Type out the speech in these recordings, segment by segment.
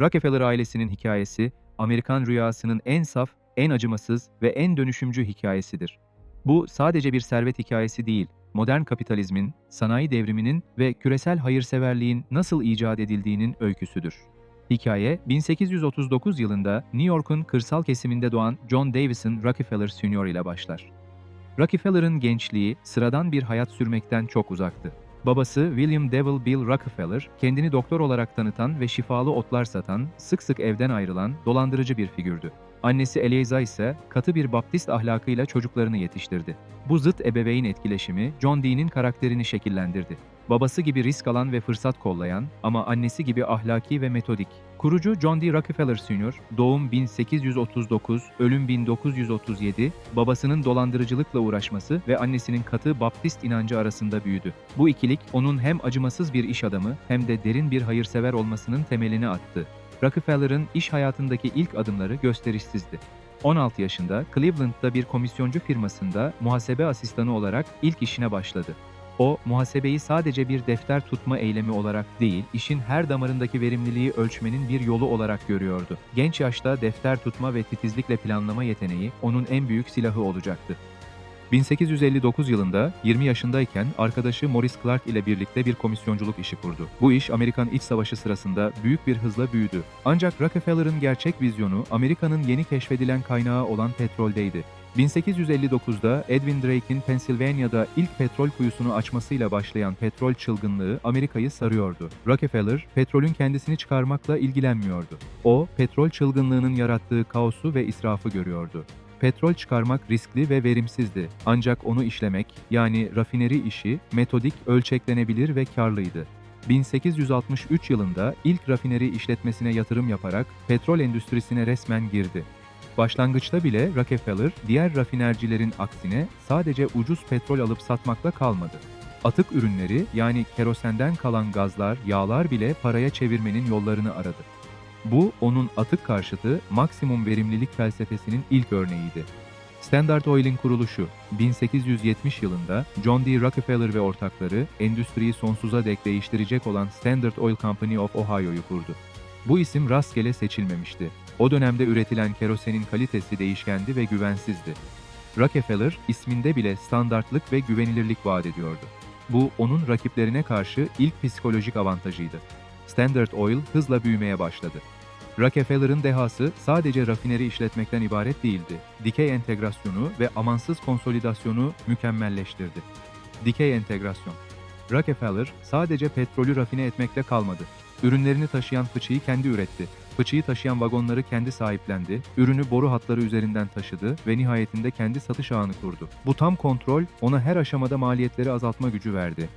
Rockefeller ailesinin hikayesi, Amerikan rüyasının en saf, en acımasız ve en dönüşümcü hikayesidir. Bu sadece bir servet hikayesi değil, modern kapitalizmin, sanayi devriminin ve küresel hayırseverliğin nasıl icat edildiğinin öyküsüdür. Hikaye, 1839 yılında New York'un kırsal kesiminde doğan John Davison Rockefeller Sr. ile başlar. Rockefeller'ın gençliği sıradan bir hayat sürmekten çok uzaktı. Babası William Devil Bill Rockefeller, kendini doktor olarak tanıtan ve şifalı otlar satan, sık sık evden ayrılan, dolandırıcı bir figürdü. Annesi Eliza ise katı bir baptist ahlakıyla çocuklarını yetiştirdi. Bu zıt ebeveyn etkileşimi John Dee'nin karakterini şekillendirdi. Babası gibi risk alan ve fırsat kollayan ama annesi gibi ahlaki ve metodik. Kurucu John D. Rockefeller Sr. doğum 1839, ölüm 1937, babasının dolandırıcılıkla uğraşması ve annesinin katı baptist inancı arasında büyüdü. Bu ikilik onun hem acımasız bir iş adamı hem de derin bir hayırsever olmasının temelini attı. Rockefeller'ın iş hayatındaki ilk adımları gösterişsizdi. 16 yaşında Cleveland'da bir komisyoncu firmasında muhasebe asistanı olarak ilk işine başladı. O, muhasebeyi sadece bir defter tutma eylemi olarak değil, işin her damarındaki verimliliği ölçmenin bir yolu olarak görüyordu. Genç yaşta defter tutma ve titizlikle planlama yeteneği onun en büyük silahı olacaktı. 1859 yılında 20 yaşındayken arkadaşı Morris Clark ile birlikte bir komisyonculuk işi kurdu. Bu iş Amerikan İç Savaşı sırasında büyük bir hızla büyüdü. Ancak Rockefeller'ın gerçek vizyonu Amerika'nın yeni keşfedilen kaynağı olan petroldeydi. 1859'da Edwin Drake'in Pennsylvania'da ilk petrol kuyusunu açmasıyla başlayan petrol çılgınlığı Amerika'yı sarıyordu. Rockefeller, petrolün kendisini çıkarmakla ilgilenmiyordu. O, petrol çılgınlığının yarattığı kaosu ve israfı görüyordu. Petrol çıkarmak riskli ve verimsizdi. Ancak onu işlemek, yani rafineri işi, metodik, ölçeklenebilir ve karlıydı. 1863 yılında ilk rafineri işletmesine yatırım yaparak petrol endüstrisine resmen girdi. Başlangıçta bile Rockefeller, diğer rafinercilerin aksine sadece ucuz petrol alıp satmakla kalmadı. Atık ürünleri yani kerosenden kalan gazlar, yağlar bile paraya çevirmenin yollarını aradı. Bu onun atık karşıtı maksimum verimlilik felsefesinin ilk örneğiydi. Standard Oil'in kuruluşu 1870 yılında John D. Rockefeller ve ortakları endüstriyi sonsuza dek değiştirecek olan Standard Oil Company of Ohio'yu kurdu. Bu isim rastgele seçilmemişti. O dönemde üretilen kerosenin kalitesi değişkendi ve güvensizdi. Rockefeller isminde bile standartlık ve güvenilirlik vaat ediyordu. Bu onun rakiplerine karşı ilk psikolojik avantajıydı. Standard Oil hızla büyümeye başladı. Rockefeller'ın dehası sadece rafineri işletmekten ibaret değildi. Dikey entegrasyonu ve amansız konsolidasyonu mükemmelleştirdi. Dikey entegrasyon Rockefeller sadece petrolü rafine etmekle kalmadı. Ürünlerini taşıyan fıçıyı kendi üretti. Fıçıyı taşıyan vagonları kendi sahiplendi, ürünü boru hatları üzerinden taşıdı ve nihayetinde kendi satış ağını kurdu. Bu tam kontrol ona her aşamada maliyetleri azaltma gücü verdi.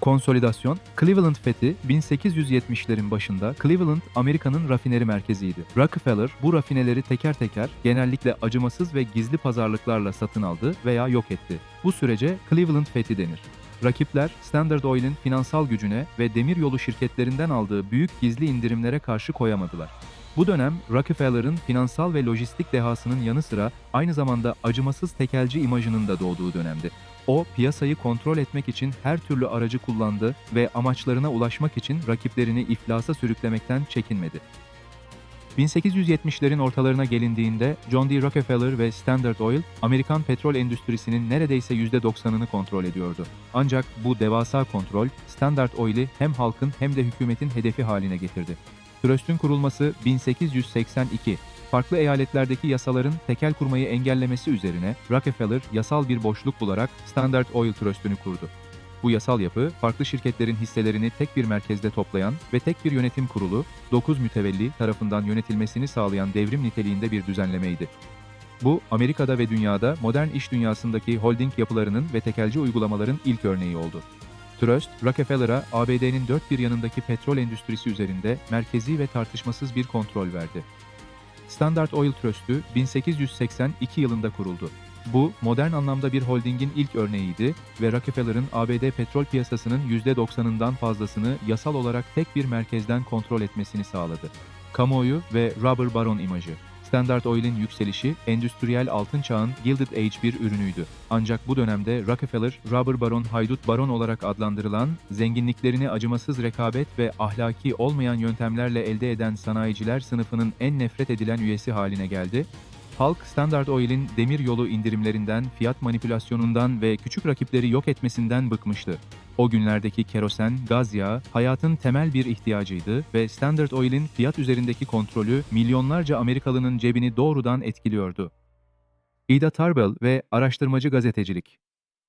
Konsolidasyon, Cleveland fethi 1870'lerin başında Cleveland Amerika'nın rafineri merkeziydi. Rockefeller bu rafineleri teker teker genellikle acımasız ve gizli pazarlıklarla satın aldı veya yok etti. Bu sürece Cleveland fethi denir. Rakipler Standard Oil'in finansal gücüne ve demiryolu şirketlerinden aldığı büyük gizli indirimlere karşı koyamadılar. Bu dönem Rockefeller'ın finansal ve lojistik dehasının yanı sıra aynı zamanda acımasız tekelci imajının da doğduğu dönemdi. O, piyasayı kontrol etmek için her türlü aracı kullandı ve amaçlarına ulaşmak için rakiplerini iflasa sürüklemekten çekinmedi. 1870'lerin ortalarına gelindiğinde John D. Rockefeller ve Standard Oil, Amerikan petrol endüstrisinin neredeyse %90'ını kontrol ediyordu. Ancak bu devasa kontrol, Standard Oil'i hem halkın hem de hükümetin hedefi haline getirdi. Trust'ün kurulması 1882, farklı eyaletlerdeki yasaların tekel kurmayı engellemesi üzerine Rockefeller yasal bir boşluk bularak Standard Oil Trust'ünü kurdu. Bu yasal yapı, farklı şirketlerin hisselerini tek bir merkezde toplayan ve tek bir yönetim kurulu, 9 mütevelli tarafından yönetilmesini sağlayan devrim niteliğinde bir düzenlemeydi. Bu, Amerika'da ve dünyada modern iş dünyasındaki holding yapılarının ve tekelci uygulamaların ilk örneği oldu. Trust, Rockefeller'a ABD'nin dört bir yanındaki petrol endüstrisi üzerinde merkezi ve tartışmasız bir kontrol verdi. Standard Oil Trust'ü 1882 yılında kuruldu. Bu, modern anlamda bir holdingin ilk örneğiydi ve Rockefeller'ın ABD petrol piyasasının %90'ından fazlasını yasal olarak tek bir merkezden kontrol etmesini sağladı. Kamuoyu ve Robber Baron imajı Standard Oil'in yükselişi, endüstriyel altın çağın Gilded Age bir ürünüydü. Ancak bu dönemde Rockefeller, Robber Baron, Haydut Baron olarak adlandırılan, zenginliklerini acımasız rekabet ve ahlaki olmayan yöntemlerle elde eden sanayiciler sınıfının en nefret edilen üyesi haline geldi Halk Standard Oil'in demir yolu indirimlerinden, fiyat manipülasyonundan ve küçük rakipleri yok etmesinden bıkmıştı. O günlerdeki kerosen, gaz yağı hayatın temel bir ihtiyacıydı ve Standard Oil'in fiyat üzerindeki kontrolü milyonlarca Amerikalının cebini doğrudan etkiliyordu. Ida Tarbell ve araştırmacı gazetecilik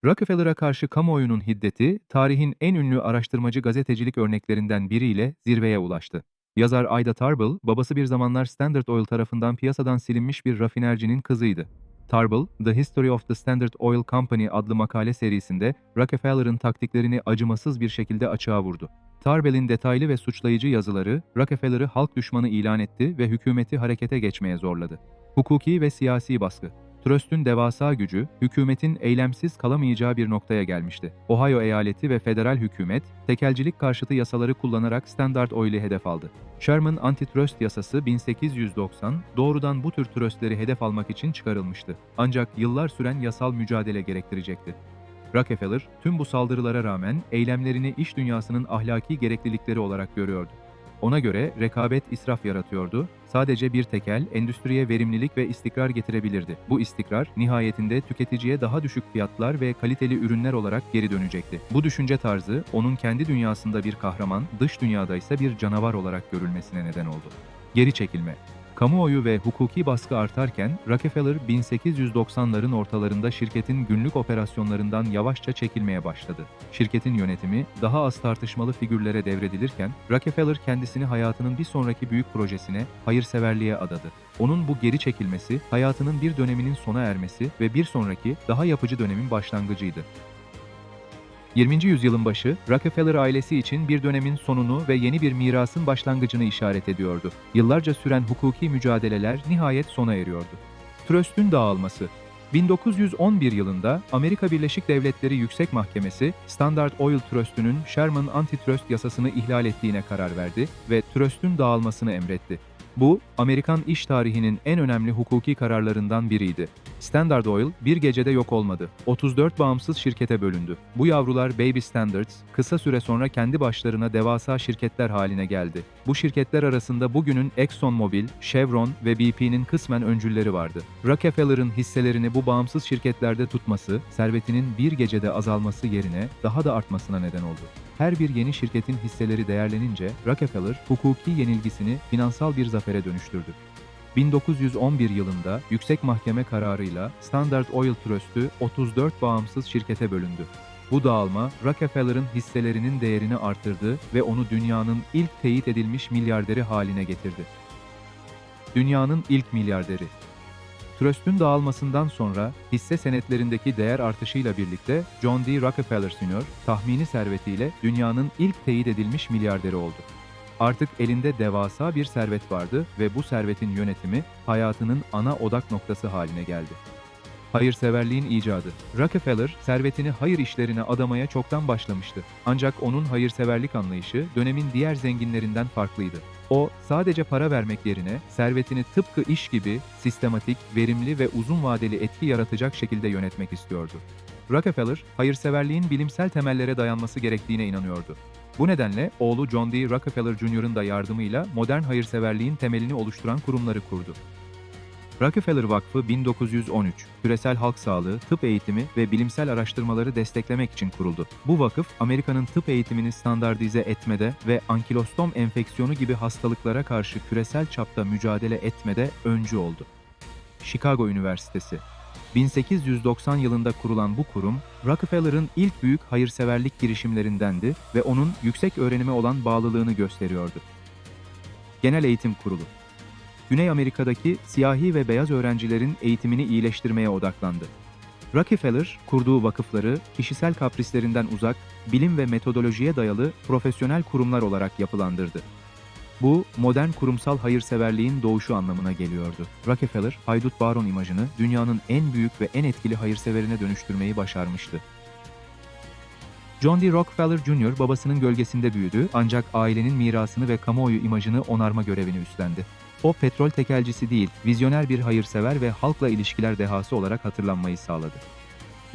Rockefeller'a karşı kamuoyunun hiddeti, tarihin en ünlü araştırmacı gazetecilik örneklerinden biriyle zirveye ulaştı. Yazar Ayda Tarbell, babası bir zamanlar Standard Oil tarafından piyasadan silinmiş bir rafinercinin kızıydı. Tarbell, The History of the Standard Oil Company adlı makale serisinde Rockefeller'ın taktiklerini acımasız bir şekilde açığa vurdu. Tarbell'in detaylı ve suçlayıcı yazıları Rockefeller'ı halk düşmanı ilan etti ve hükümeti harekete geçmeye zorladı. Hukuki ve siyasi baskı Tröst'ün devasa gücü, hükümetin eylemsiz kalamayacağı bir noktaya gelmişti. Ohio eyaleti ve federal hükümet, tekelcilik karşıtı yasaları kullanarak Standard Oil'i hedef aldı. Sherman Antitrust Yasası 1890 doğrudan bu tür tröstleri hedef almak için çıkarılmıştı. Ancak yıllar süren yasal mücadele gerektirecekti. Rockefeller, tüm bu saldırılara rağmen eylemlerini iş dünyasının ahlaki gereklilikleri olarak görüyordu. Ona göre rekabet israf yaratıyordu, sadece bir tekel endüstriye verimlilik ve istikrar getirebilirdi. Bu istikrar nihayetinde tüketiciye daha düşük fiyatlar ve kaliteli ürünler olarak geri dönecekti. Bu düşünce tarzı onun kendi dünyasında bir kahraman, dış dünyada ise bir canavar olarak görülmesine neden oldu. Geri çekilme Kamuoyu ve hukuki baskı artarken Rockefeller 1890'ların ortalarında şirketin günlük operasyonlarından yavaşça çekilmeye başladı. Şirketin yönetimi daha az tartışmalı figürlere devredilirken Rockefeller kendisini hayatının bir sonraki büyük projesine, hayırseverliğe adadı. Onun bu geri çekilmesi hayatının bir döneminin sona ermesi ve bir sonraki daha yapıcı dönemin başlangıcıydı. 20. yüzyılın başı, Rockefeller ailesi için bir dönemin sonunu ve yeni bir mirasın başlangıcını işaret ediyordu. Yıllarca süren hukuki mücadeleler nihayet sona eriyordu. Tröst'ün dağılması 1911 yılında Amerika Birleşik Devletleri Yüksek Mahkemesi, Standard Oil Trust'ünün Sherman Antitrust yasasını ihlal ettiğine karar verdi ve Trust'ün dağılmasını emretti. Bu, Amerikan iş tarihinin en önemli hukuki kararlarından biriydi. Standard Oil bir gecede yok olmadı. 34 bağımsız şirkete bölündü. Bu yavrular Baby Standards kısa süre sonra kendi başlarına devasa şirketler haline geldi. Bu şirketler arasında bugünün ExxonMobil, Chevron ve BP'nin kısmen öncülleri vardı. Rockefeller'ın hisselerini bu bağımsız şirketlerde tutması, servetinin bir gecede azalması yerine daha da artmasına neden oldu. Her bir yeni şirketin hisseleri değerlenince Rockefeller hukuki yenilgisini finansal bir zafere dönüştürdü. 1911 yılında yüksek mahkeme kararıyla Standard Oil Trust'ü 34 bağımsız şirkete bölündü. Bu dağılma Rockefeller'ın hisselerinin değerini artırdı ve onu dünyanın ilk teyit edilmiş milyarderi haline getirdi. Dünyanın ilk milyarderi Trust'ün dağılmasından sonra hisse senetlerindeki değer artışıyla birlikte John D. Rockefeller Sr. tahmini servetiyle dünyanın ilk teyit edilmiş milyarderi oldu. Artık elinde devasa bir servet vardı ve bu servetin yönetimi hayatının ana odak noktası haline geldi. Hayırseverliğin icadı. Rockefeller servetini hayır işlerine adamaya çoktan başlamıştı. Ancak onun hayırseverlik anlayışı dönemin diğer zenginlerinden farklıydı. O sadece para vermek yerine servetini tıpkı iş gibi sistematik, verimli ve uzun vadeli etki yaratacak şekilde yönetmek istiyordu. Rockefeller, hayırseverliğin bilimsel temellere dayanması gerektiğine inanıyordu. Bu nedenle oğlu John D. Rockefeller Jr.'ın da yardımıyla modern hayırseverliğin temelini oluşturan kurumları kurdu. Rockefeller Vakfı 1913, küresel halk sağlığı, tıp eğitimi ve bilimsel araştırmaları desteklemek için kuruldu. Bu vakıf, Amerika'nın tıp eğitimini standartize etmede ve ankilostom enfeksiyonu gibi hastalıklara karşı küresel çapta mücadele etmede öncü oldu. Chicago Üniversitesi 1890 yılında kurulan bu kurum, Rockefeller'ın ilk büyük hayırseverlik girişimlerindendi ve onun yüksek öğrenime olan bağlılığını gösteriyordu. Genel Eğitim Kurulu Güney Amerika'daki siyahi ve beyaz öğrencilerin eğitimini iyileştirmeye odaklandı. Rockefeller, kurduğu vakıfları kişisel kaprislerinden uzak, bilim ve metodolojiye dayalı profesyonel kurumlar olarak yapılandırdı. Bu, modern kurumsal hayırseverliğin doğuşu anlamına geliyordu. Rockefeller, haydut baron imajını dünyanın en büyük ve en etkili hayırseverine dönüştürmeyi başarmıştı. John D. Rockefeller Jr. babasının gölgesinde büyüdü ancak ailenin mirasını ve kamuoyu imajını onarma görevini üstlendi. O petrol tekelcisi değil, vizyoner bir hayırsever ve halkla ilişkiler dehası olarak hatırlanmayı sağladı.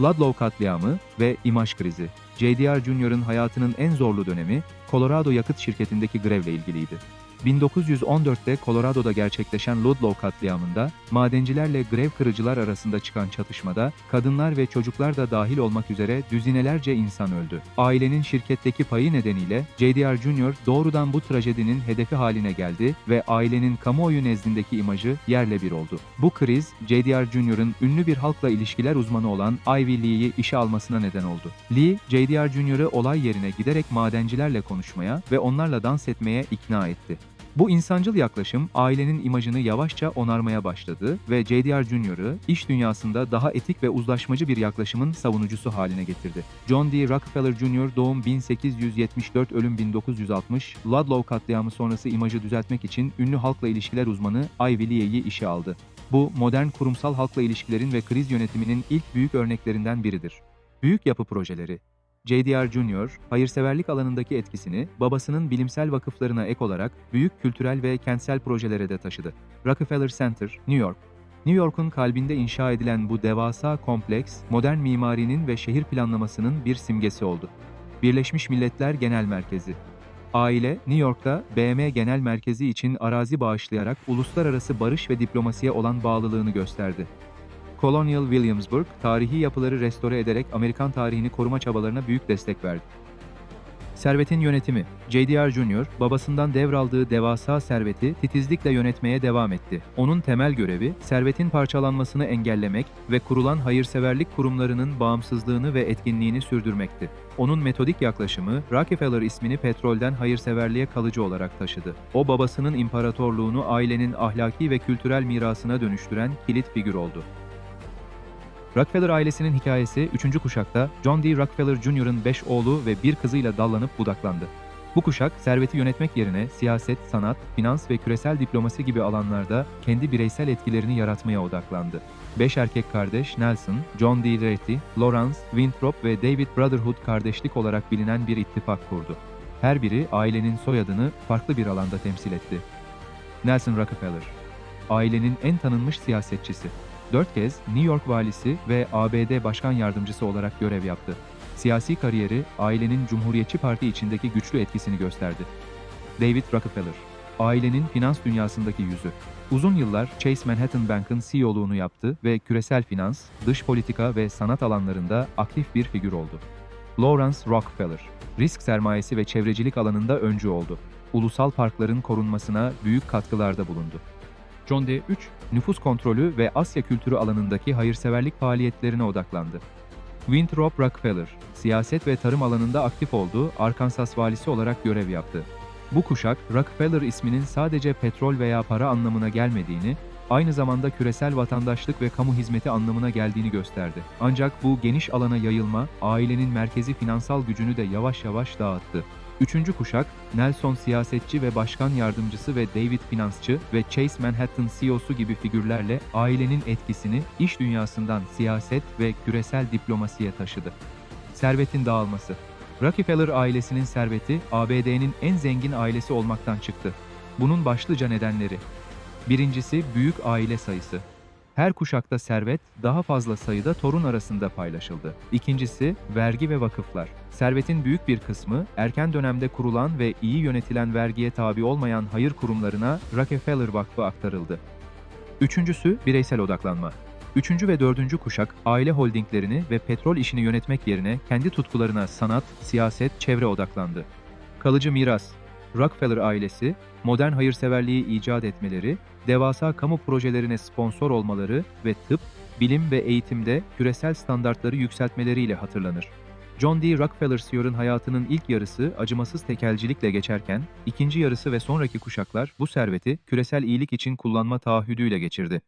Ludlow katliamı ve imaj krizi. J.D.R. Jr.'ın hayatının en zorlu dönemi Colorado Yakıt Şirketi'ndeki grevle ilgiliydi. 1914'te Colorado'da gerçekleşen Ludlow katliamında madencilerle grev kırıcılar arasında çıkan çatışmada kadınlar ve çocuklar da dahil olmak üzere düzinelerce insan öldü. Ailenin şirketteki payı nedeniyle J.D.R. Jr. doğrudan bu trajedinin hedefi haline geldi ve ailenin kamuoyu nezdindeki imajı yerle bir oldu. Bu kriz J.D.R. Jr.'ın ünlü bir halkla ilişkiler uzmanı olan Ivy Lee'yi işe almasına neden oldu. Lee, J.D.R. Jr.'ı olay yerine giderek madencilerle konuşmaya ve onlarla dans etmeye ikna etti. Bu insancıl yaklaşım ailenin imajını yavaşça onarmaya başladı ve J.D.R. Jr.'ı iş dünyasında daha etik ve uzlaşmacı bir yaklaşımın savunucusu haline getirdi. John D. Rockefeller Jr. doğum 1874, ölüm 1960, Ludlow katliamı sonrası imajı düzeltmek için ünlü halkla ilişkiler uzmanı Ivy Lee'yi işe aldı. Bu, modern kurumsal halkla ilişkilerin ve kriz yönetiminin ilk büyük örneklerinden biridir. Büyük yapı projeleri J.D.R. Jr., hayırseverlik alanındaki etkisini babasının bilimsel vakıflarına ek olarak büyük kültürel ve kentsel projelere de taşıdı. Rockefeller Center, New York. New York'un kalbinde inşa edilen bu devasa kompleks, modern mimarinin ve şehir planlamasının bir simgesi oldu. Birleşmiş Milletler Genel Merkezi. Aile, New York'ta BM Genel Merkezi için arazi bağışlayarak uluslararası barış ve diplomasiye olan bağlılığını gösterdi. Colonial Williamsburg, tarihi yapıları restore ederek Amerikan tarihini koruma çabalarına büyük destek verdi. Servetin yönetimi J.D.R. Jr. babasından devraldığı devasa serveti titizlikle yönetmeye devam etti. Onun temel görevi servetin parçalanmasını engellemek ve kurulan hayırseverlik kurumlarının bağımsızlığını ve etkinliğini sürdürmekti. Onun metodik yaklaşımı Rockefeller ismini petrolden hayırseverliğe kalıcı olarak taşıdı. O babasının imparatorluğunu ailenin ahlaki ve kültürel mirasına dönüştüren kilit figür oldu. Rockefeller ailesinin hikayesi 3. kuşakta John D. Rockefeller Jr.'ın 5 oğlu ve bir kızıyla dallanıp budaklandı. Bu kuşak serveti yönetmek yerine siyaset, sanat, finans ve küresel diplomasi gibi alanlarda kendi bireysel etkilerini yaratmaya odaklandı. Beş erkek kardeş Nelson, John D. Reti, Lawrence, Winthrop ve David Brotherhood kardeşlik olarak bilinen bir ittifak kurdu. Her biri ailenin soyadını farklı bir alanda temsil etti. Nelson Rockefeller, ailenin en tanınmış siyasetçisi. Dört kez New York valisi ve ABD başkan yardımcısı olarak görev yaptı. Siyasi kariyeri ailenin Cumhuriyetçi Parti içindeki güçlü etkisini gösterdi. David Rockefeller, ailenin finans dünyasındaki yüzü. Uzun yıllar Chase Manhattan Bank'ın CEO'luğunu yaptı ve küresel finans, dış politika ve sanat alanlarında aktif bir figür oldu. Lawrence Rockefeller, risk sermayesi ve çevrecilik alanında öncü oldu. Ulusal parkların korunmasına büyük katkılarda bulundu. John D. 3, nüfus kontrolü ve Asya kültürü alanındaki hayırseverlik faaliyetlerine odaklandı. Winthrop Rockefeller, siyaset ve tarım alanında aktif olduğu Arkansas valisi olarak görev yaptı. Bu kuşak, Rockefeller isminin sadece petrol veya para anlamına gelmediğini, aynı zamanda küresel vatandaşlık ve kamu hizmeti anlamına geldiğini gösterdi. Ancak bu geniş alana yayılma, ailenin merkezi finansal gücünü de yavaş yavaş dağıttı. Üçüncü kuşak, Nelson siyasetçi ve başkan yardımcısı ve David finansçı ve Chase Manhattan CEO'su gibi figürlerle ailenin etkisini iş dünyasından siyaset ve küresel diplomasiye taşıdı. Servetin dağılması Rockefeller ailesinin serveti ABD'nin en zengin ailesi olmaktan çıktı. Bunun başlıca nedenleri. Birincisi büyük aile sayısı. Her kuşakta servet daha fazla sayıda torun arasında paylaşıldı. İkincisi vergi ve vakıflar. Servetin büyük bir kısmı erken dönemde kurulan ve iyi yönetilen vergiye tabi olmayan hayır kurumlarına Rockefeller Vakfı aktarıldı. Üçüncüsü bireysel odaklanma. Üçüncü ve dördüncü kuşak aile holdinglerini ve petrol işini yönetmek yerine kendi tutkularına sanat, siyaset, çevre odaklandı. Kalıcı miras. Rockefeller ailesi, modern hayırseverliği icat etmeleri, devasa kamu projelerine sponsor olmaları ve tıp, bilim ve eğitimde küresel standartları yükseltmeleriyle hatırlanır. John D. Rockefeller Sr.'ın hayatının ilk yarısı acımasız tekelcilikle geçerken, ikinci yarısı ve sonraki kuşaklar bu serveti küresel iyilik için kullanma taahhüdüyle geçirdi.